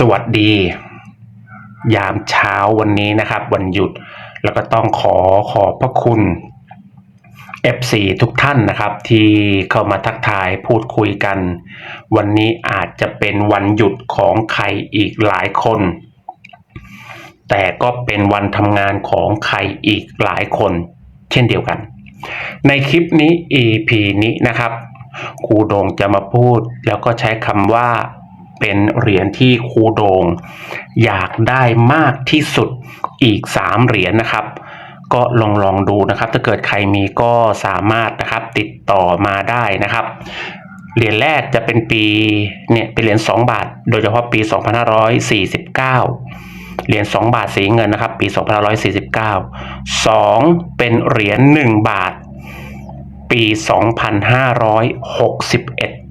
สวัสดี ยามเช้าวันนี้นะครับ วันหยุดแล้วก็ต้องขอขอบพระคุณ FC ทุกท่านนะครับ ที่เข้ามาทักทายพูดคุยกัน วันนี้อาจจะเป็นวันหยุดของใครอีกหลายคน แต่ก็เป็นวันทำงานของใครอีกหลายคน เช่นเดียวกัน ในคลิปนี้ EP นี้นะครับครูโดงจะมาพูดแล้วก็ใช้คำว่า เป็นเหรียญที่ครูโดง อยากได้มากที่สุดอีก 3 เหรียญนะครับ ก็ลองลองดูนะครับ ถ้าเกิดใครมีก็สามารถนะครับติดต่อมาได้นะครับ เหรียญแรกจะเป็นปีเนี่ยเป็นเหรียญ2บาท โดยเฉพาะปี 2549เหรียญ2บาทสีเงินนะครับ ปี 2549 2 เป็นเหรียญ1บาท ปี 2561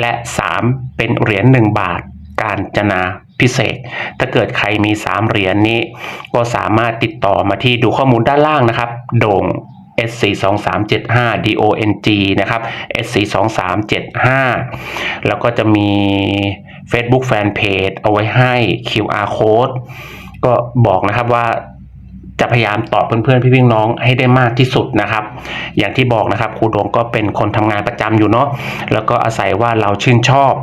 และ 3 เป็นเหรียญ1บาท การจนาพิเศษ ถ้าเกิดใครมี 3 เหรียญนี้ ก็สามารถติดต่อมาที่ดูข้อมูลด้านล่างนะครับ โด่ง SC 2 3 7 5 DONG นะครับ SC 2 3 7 5 แล้วก็จะมี Facebook Fanpage เอาไว้ให้ QR Code ก็บอกนะครับว่า จะพยายามตอบเพื่อนๆพี่ๆน้องให้ได้มากที่สุดนะครับ อย่างที่บอกนะครับครูโดงก็เป็นคนทำงานประจำอยู่เนาะแล้วก็อาศัยว่าเราชื่นชอบ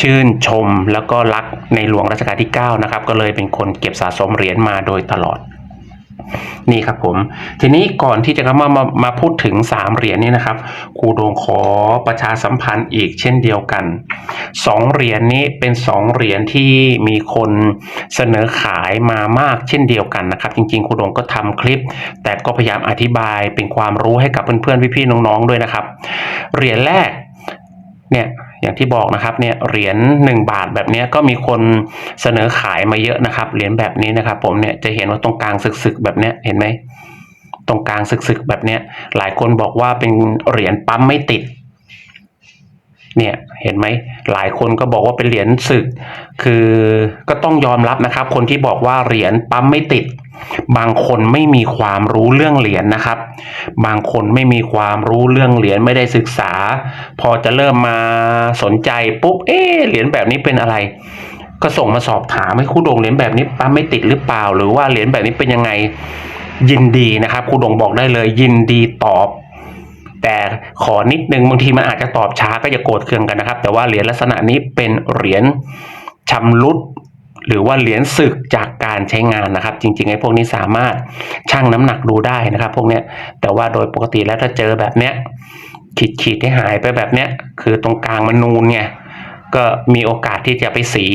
ชื่นชม แล้วก็รักในหลวงรัชกาลที่ 9 นะครับ ก็เลยเป็นคนเก็บสะสมเหรียญมาโดยตลอด นี่ครับผม ทีนี้ก่อนที่จะมามามาพูดถึง 3 เหรียญนี้นะครับครูโดงขอประชาสัมพันธ์อีกเช่นเดียวกัน 2 เหรียญนี้เป็น 2 เหรียญที่มีคนเสนอขายมามากเช่นเดียวกันนะครับ จริงๆครูโดงก็ทำคลิป แต่ก็พยายามอธิบายเป็นความรู้ให้กับเพื่อนๆพี่ๆน้องๆด้วยนะครับ เหรียญแรกเนี่ย อย่างที่บอกนะครับเนี่ยเหรียญ1บาทแบบนี้ก็มีคนเสนอขายมาเยอะนะครับเหรียญแบบนี้นะครับ ผมเนี่ยจะเห็นว่าตรงกลางสึกๆแบบเนี้ยเห็นไหมตรงกลางสึกๆแบบเนี้ยหลายคนบอกว่าเป็นเหรียญปั๊มไม่ติดเนี่ยเห็นไหมหลายคนก็บอกว่าเป็นเหรียญศึก คือก็ต้องยอมรับนะครับ คนที่บอกว่าเหรียญปั๊มไม่ติด บางคนไม่มีความรู้เรื่องเหรียญนะครับ บางคนไม่มีความรู้เรื่องเหรียญไม่ได้ศึกษา พอจะเริ่มมาสนใจปุ๊บ เอ๊เหรียญแบบนี้เป็นอะไร ก็ส่งมาสอบถามให้ครูดงเหรียญแบบนี้ปั๊มไม่ติดหรือเปล่า หรือว่าเหรียญแบบนี้เป็นยังไง ยินดีนะครับครูดงบอกได้เลย ยินดีตอบ แต่ขอนิดนึงบางทีมันอาจจะตอบช้าก็จะโกรธเคืองกันนะครับ แต่ว่าเหรียญลักษณะนี้เป็นเหรียญชำรุด หรือว่าเหรียญสึกจากการใช้งานนะครับ จริงๆไอ้พวกนี้สามารถชั่งน้ำหนักดูได้นะครับ พวกเนี้ยแต่ว่าโดยปกติแล้วถ้าเจอแบบเนี้ยขีดขีดๆให้หายไปแบบเนี้ยคือตรงกลางมันนูนไงก็มีโอกาสที่จะไปสี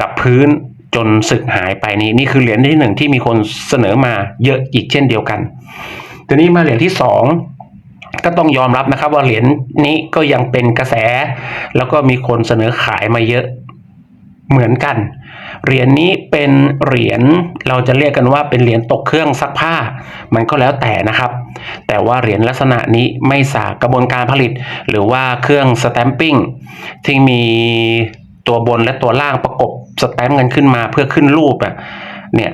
กับพื้นจนสึกหายไปนี่นี่คือเหรียญที่หนึ่งที่มีคนเสนอมาเยอะอีกเช่นเดียวกันทีนี้มาเหรียญที่สองก็ต้องยอมรับนะครับว่าเหรียญนี้ก็ยังเป็นกระแส แล้วก็มีคนเสนอขายมาเยอะเหมือนกัน เหรียญนี้เป็นเหรียญเราจะเรียกกันว่าเป็นเหรียญตกเครื่องซักผ้า มันก็แล้วแต่นะครับ แต่ว่าเหรียญลักษณะนี้ไม่สากระบวนการผลิต หรือว่าเครื่องสแตมปิ้งที่มีตัวบนและตัวล่างประกบสแตมป์กันขึ้นมาเพื่อขึ้นรูปอะเนี่ย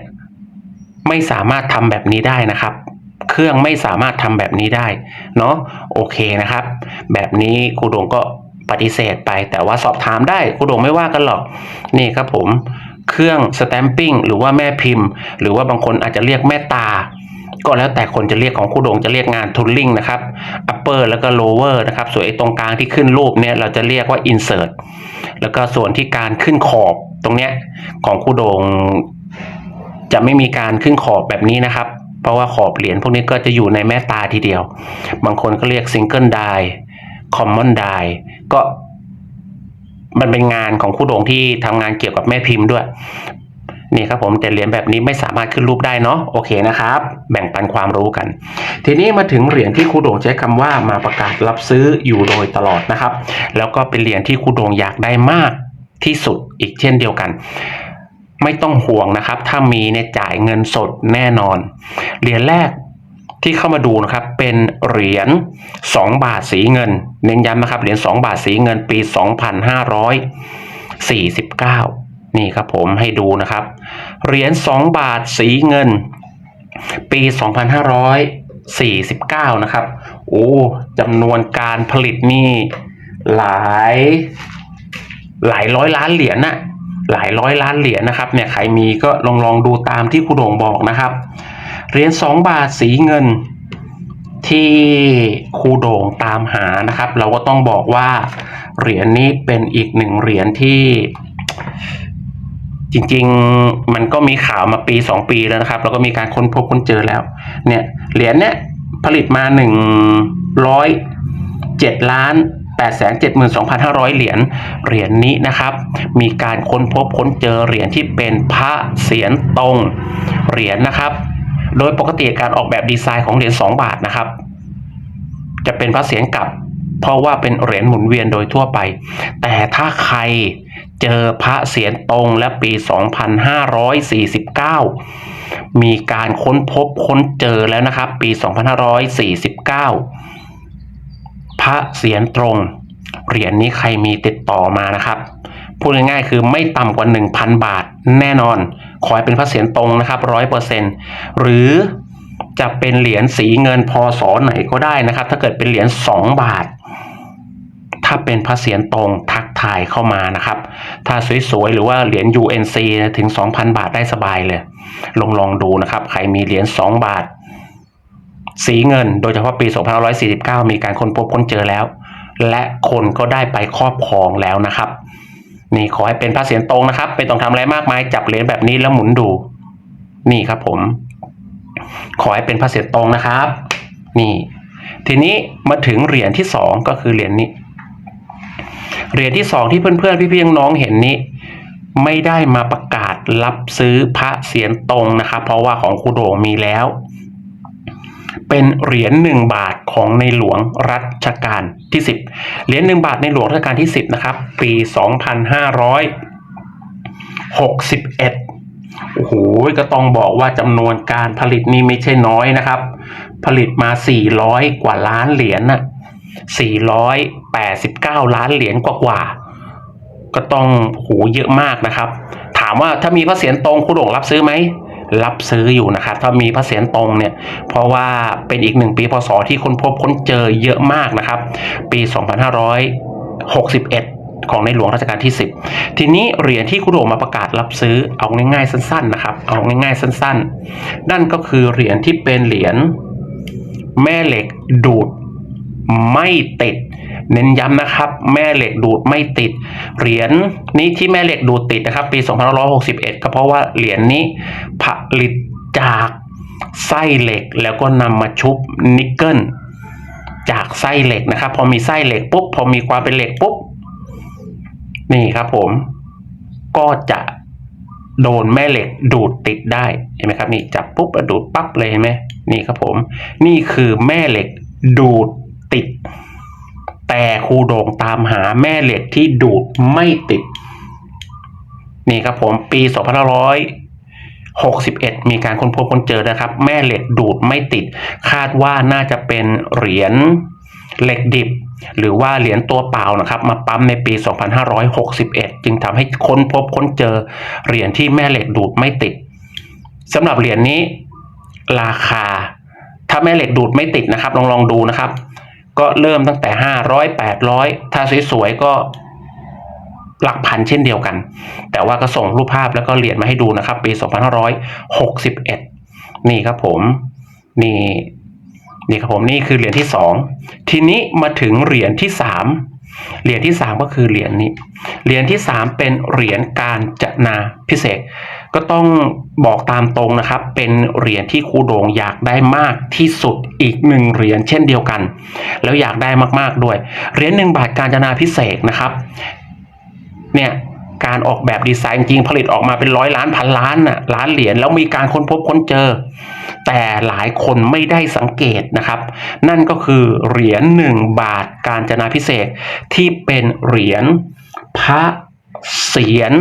ไม่สามารถทำแบบนี้ได้นะครับ เครื่องไม่สามารถทำแบบนี้ได้เนาะโอเคนะครับ แบบนี้ครูดงก็ปฏิเสธไป แต่ว่าสอบถามได้ครูดงไม่ว่ากันหรอก นี่ครับผม เครื่องสแตมปิ้งหรือว่าแม่พิมพ์ หรือว่าบางคนอาจจะเรียกแม่ตา ก็แล้วแต่คนจะเรียกของครูดงจะเรียกงานทูลลิ่งนะครับ upper แล้วก็ lower นะครับส่วนไอ้ตรงกลางที่ขึ้นรูปเนี่ยเราจะเรียกว่า insert แล้วก็ส่วนที่การขึ้นขอบตรงเนี้ยของครูโดงจะไม่มีการขึ้นขอบแบบนี้นะครับ เพราะว่าขอบเหรียญพวกนี้ก็จะอยู่ในแม่ตาทีเดียว บางคนก็เรียกซิงเกิลไดคอมมอนไดก็ มันเป็นงานของคู่โด่งที่ทำงานเกี่ยวกับแม่พิมพ์ด้วยนี่ครับผมแต่เหรียญแบบนี้ไม่สามารถขึ้นรูปได้เนาะโอเคนะครับ แบ่งปันความรู้กัน ทีนี้มาถึงเหรียญที่ครูโด่งใช้คำว่ามาประกาศรับซื้ออยู่โดยตลอดนะครับ แล้วก็เป็นเหรียญที่ครูโด่งอยากได้มากที่สุดอีกเช่นเดียวกัน ไม่ต้องห่วงนะครับ ถ้ามีเนี่ยจ่ายเงินสดแน่นอนเหรียญแรก ที่เข้ามาดูนะครับเป็นเหรียญ2บาทสีเงิน เน้นย้ำนะครับเหรียญ2บาทสีเงินปี 2549 นี่ครับผมให้ดูนะครับเหรียญ2บาทสีเงิน ปี 2549 นะครับโอ้จำนวนการผลิตนี่หลายหลายร้อยล้านเหรียญน่ะหลายร้อยล้านเหรียญนะครับเนี่ยใครมีก็ลองลองดูตามที่ครูโด่งบอกนะครับ เหรียญ2บาทสีเงินที่ครูโด่งตามหานะครับ เราก็ต้องบอกว่าเหรียญนี้เป็นอีกหนึ่งเหรียญที่ จริงๆมันก็มีข่าวมาปีสองปีแล้วนะครับ แล้วก็มีการค้นพบค้นเจอแล้ว เนี่ยเหรียญเนี้ยผลิตมาหนึ่งร้อยเจ็ดล้านแปดแสนเจ็ดหมื่นสองพันห้าร้อยเหรียญ เหรียญนี้นะครับ มีการค้นพบค้นเจอเหรียญที่เป็นพระเสียรตรง เหรียญนะครับ โดยปกติการออกแบบดีไซน์ของเหรียญ2บาทนะครับ จะเป็นพระเสียรกลับ เพราะว่าเป็นเหรียญหมุนเวียนโดยทั่วไป แต่ถ้าใครเจอพระเสียรตรงและปี 2549 มีการค้นพบค้นเจอแล้วนะครับ ปี 2549 พระเสียรตรง เหรียญนี้ใครมีติดต่อมานะครับ พูดง่ายๆ คือไม่ต่ำกว่า 1,000 บาทแน่นอน ขอให้เป็นพระเศียรตรงนะครับร้อยเปอร์เซ็นหรือจะเป็นเหรียญสีเงินพอศไหนก็ได้นะครับ ถ้าเกิดเป็นเหรียญ2บาท ถ้าเป็นพระเศียรตรงทักทายเข้ามานะครับ ถ้าสวยๆ หรือว่าเหรียญ UNC ถึง 2,000 บาทได้สบายเลย ลองลองดูนะครับ ใครมีเหรียญ2บาท สีเงิน โดยเฉพาะปี2549 มีการค้นพบค้นเจอแล้ว และคนก็ได้ไปครอบครองแล้วนะครับ นี่ขอให้เป็นพระเศียรตรงนะครับไม่ต้องทำอะไรมากมายจับเหรียญแบบนี้แล้วหมุนดู นี่ครับผม ขอให้เป็นพระเศียรตรงนะครับ นี่ ทีนี้มาถึงเหรียญที่สองก็คือเหรียญนี้เหรียญที่สองที่เพื่อนๆพี่ๆน้องเห็นนี้ ไม่ได้มาประกาศรับซื้อพระเศียรตรงนะครับ เพราะว่าของครูโด่งมีแล้ว เป็นเหรียญหนึ่งบาทของในหลวงรัชกาลที่ 10 เหรียญหนึ่งบาทในหลวงรัชกาลที่ 10 นะครับ ปี 2561 โอ้โห ก็ต้องบอกว่าจำนวนการผลิตนี่ไม่ใช่น้อยนะครับ ผลิตมา 400 กว่าล้านเหรียญน่ะ489 ล้านเหรียญกว่าๆ ก็ต้องโหเยอะมากนะครับ ถามว่าถ้ามีพระเศียรตรงคุณหลวงรับซื้อไหม รับซื้ออยู่นะครับถ้ามีพระเศียรตรงเนี่ยเพราะว่าเป็นอีกหนึ่งปีพศที่ค้นพบค้นเจอเยอะมากนะครับ ปี 2561ของในหลวงรัชกาลที่ 10 ทีนี้เหรียญที่คุณโดมาประกาศรับซื้อเอาง่ายๆสั้นๆนะครับ เอาง่ายๆสั้นๆ นั่นก็คือเหรียญที่เป็นเหรียญแม่เหล็กดูดไม่ติด เน้นย้ำนะครับ แม่เหล็กดูดไม่ติด เหรียญนี้ที่แม่เหล็กดูดติดนะครับ ปี 2561 ก็เพราะว่าเหรียญนี้ผลิตจากไส้เหล็กแล้วก็นำมาชุบนิกเกิลจากไส้เหล็กนะครับ พอมีไส้เหล็กปุ๊บ พอมีความเป็นเหล็กปุ๊บ นี่ครับผม ก็จะโดนแม่เหล็กดูดติดได้เห็นไหมครับนี่จับปุ๊บดูดปั๊บเลยเห็นไหมนี่ครับผม นี่คือแม่เหล็กดูดติด แต่ครูโด่งตามหาแม่เหล็กที่ดูดไม่ติด นี่ครับผมปี2561 มีการค้นพบค้นเจอนะครับ แม่เหล็กดูดไม่ติด คาดว่าน่าจะเป็นเหรียญเหล็กดิบ หรือว่าเหรียญตัวเปล่านะครับ มาปั๊มในปี 2561 จึงทำให้ค้นพบค้นเจอเหรียญที่แม่เหล็กดูดไม่ติดสำหรับเหรียญนี้ ราคา ถ้าแม่เหล็กดูดไม่ติดนะครับ ลองลองดูนะครับ ก็เริ่มตั้งแต่ 500 800 ถ้าสวยๆก็หลักพันเช่นเดียวกัน แต่ว่าก็ส่งรูปภาพแล้วก็เหรียญมาให้ดูนะครับ ปี 2561 นี่ครับผมนี่นี่ครับผมนี่คือเหรียญที่สองทีนี้มาถึงเหรียญที่สามเหรียญที่สามก็คือเหรียญนี้เหรียญที่สามเป็นเหรียญการจนาพิเศษ ก็ต้องบอกตามตรงนะครับ เป็นเหรียญที่ครูโด่งอยากได้มากที่สุดอีกหนึ่งเหรียญเช่นเดียวกัน แล้วอยากได้มากๆด้วย เหรียญหนึ่งบาทการจนาพิเศษนะครับ เนี่ยการออกแบบดีไซน์จริงผลิตออกมาเป็นร้อยล้านพันล้านน่ะล้านเหรียญแล้วมีการค้นพบค้นเจอ แต่หลายคนไม่ได้สังเกตนะครับ นั่นก็คือเหรียญหนึ่งบาทการจนาพิเศษที่เป็นเหรียญพระเศียร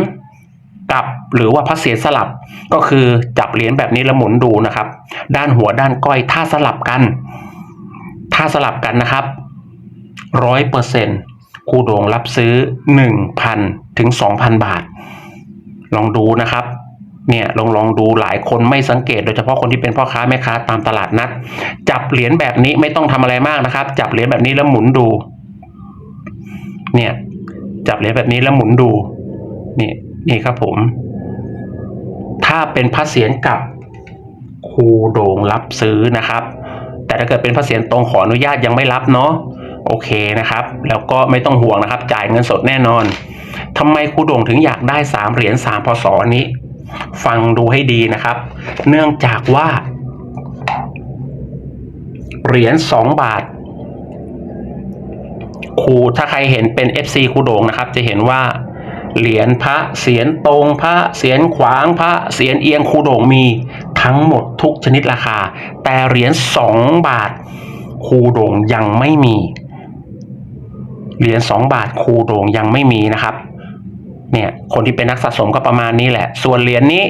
กลับหรือว่าพระเศียรสลับก็คือจับเหรียญแบบนี้แล้วหมุนดูนะครับ ด้านหัวด้านก้อยถ้าสลับกัน ถ้าสลับกันนะครับร้อยเปอร์เซ็นครูโด่งรับซื้อหนึ่งพันถึงสองพันบาท ลองดูนะครับเนี่ยลองลองดูหลายคนไม่สังเกต โดยเฉพาะคนที่เป็นพ่อค้าแม่ค้าตามตลาดนัด จับเหรียญแบบนี้ไม่ต้องทำอะไรมากนะครับ จับเหรียญแบบนี้แล้วหมุนดู เนี่ย จับเหรียญแบบนี้แล้วหมุนดูนี่ นี่ครับผม ถ้าเป็นพระเศียรกับครูโด่งรับซื้อนะครับ แต่ถ้าเกิดเป็นพระเศียรตรงขออนุญาตยังไม่รับเนาะโอเคนะครับ แล้วก็ไม่ต้องห่วงนะครับ จ่ายเงินสดแน่นอนทำไมครูโด่งถึงอยากได้สามเหรียญสามพศนี้ ฟังดูให้ดีนะครับ เนื่องจากว่า เหรียญสองบาทครูถ้าใครเห็นเป็น FC ครูโด่งนะครับ จะเห็นว่า เหรียญพระเสียรตรงพระเสียรขวางพระเสียรเอียงคูโด่งมีทั้งหมดทุกชนิดราคา แต่เหรียญสองบาทคูโด่งยังไม่มี เหรียญสองบาทคูโด่งยังไม่มีนะครับเนี่ยคนที่เป็นนักสะสมก็ประมาณนี้แหละ ส่วนเหรียญนี้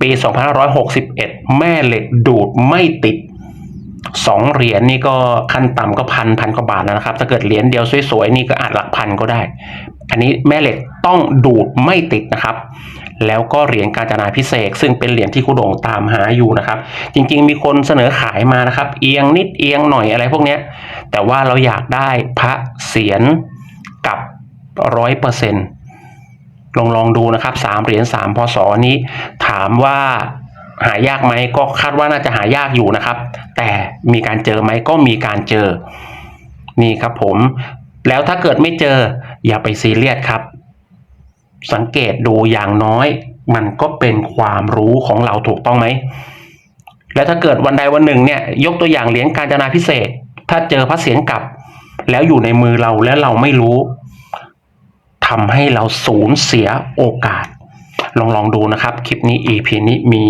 ปี 2561 แม่เหล็กดูดไม่ติดสองเหรียญนี่ก็ขั้นต่ำก็พันพันกว่าบาทแล้วนะครับ ถ้าเกิดเหรียญเดียวสวยๆนี่ก็อาจหลักพันก็ได้ อันนี้แม่เหล็ก ต้องดูดไม่ติดนะครับ แล้วก็เหรียญการจนาพิเศษ ซึ่งเป็นเหรียญที่คุณโด่งตามหาอยู่นะครับ จริงๆ มีคนเสนอขายมานะครับ เอียงนิดเอียงหน่อยอะไรพวกนี้แต่ว่าเราอยากได้พระเสียรกับร้อยเปอร์เซ็นต์ลองลองดูนะครับสามเหรียญสามพศนี้ ถามว่าหายากไหมก็คาดว่าน่าจะหายากอยู่นะครับ แต่มีการเจอไหมก็มีการเจอ นี่ครับผม แล้วถ้าเกิดไม่เจออย่าไปซีเรียสครับ สังเกตดูอย่างน้อย มันก็เป็นความรู้ของเราถูกต้องไหม แล้วถ้าเกิดวันใดวันหนึ่งเนี่ย ยกตัวอย่างเหรียญการจนาพิเศษ ถ้าเจอพระเศียรกลับ แล้วอยู่ในมือเราแล้วเราไม่รู้ทำให้เราสูญเสียโอกาส ลองลองดูนะครับ คลิปนี้ EP นี้มี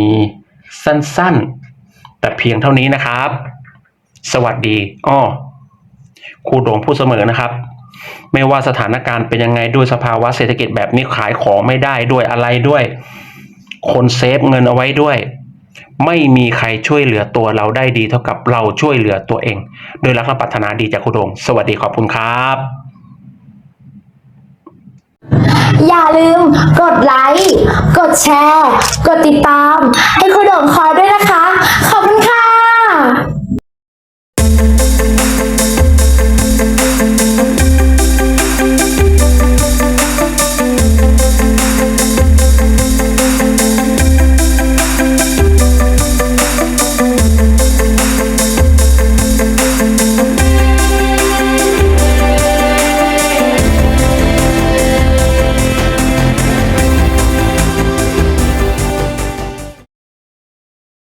สั้นๆ แต่เพียงเท่านี้นะครับ สวัสดีอ้อครูโดงพูดเสมอนะครับ ไม่ว่าสถานการณ์เป็นยังไงด้วยสภาวะเศรษฐกิจแบบนี้ขายของไม่ได้ด้วยอะไรด้วย คนเซฟเงินเอาไว้ด้วย ไม่มีใครช่วยเหลือตัวเราได้ดีเท่ากับเราช่วยเหลือตัวเอง โดยรักและปรารถนาดีจากครูโด่งสวัสดีขอบคุณครับ อย่าลืมกดไลค์ กดแชร์ กดติดตาม ให้คุณดงคอยด้วยนะคะ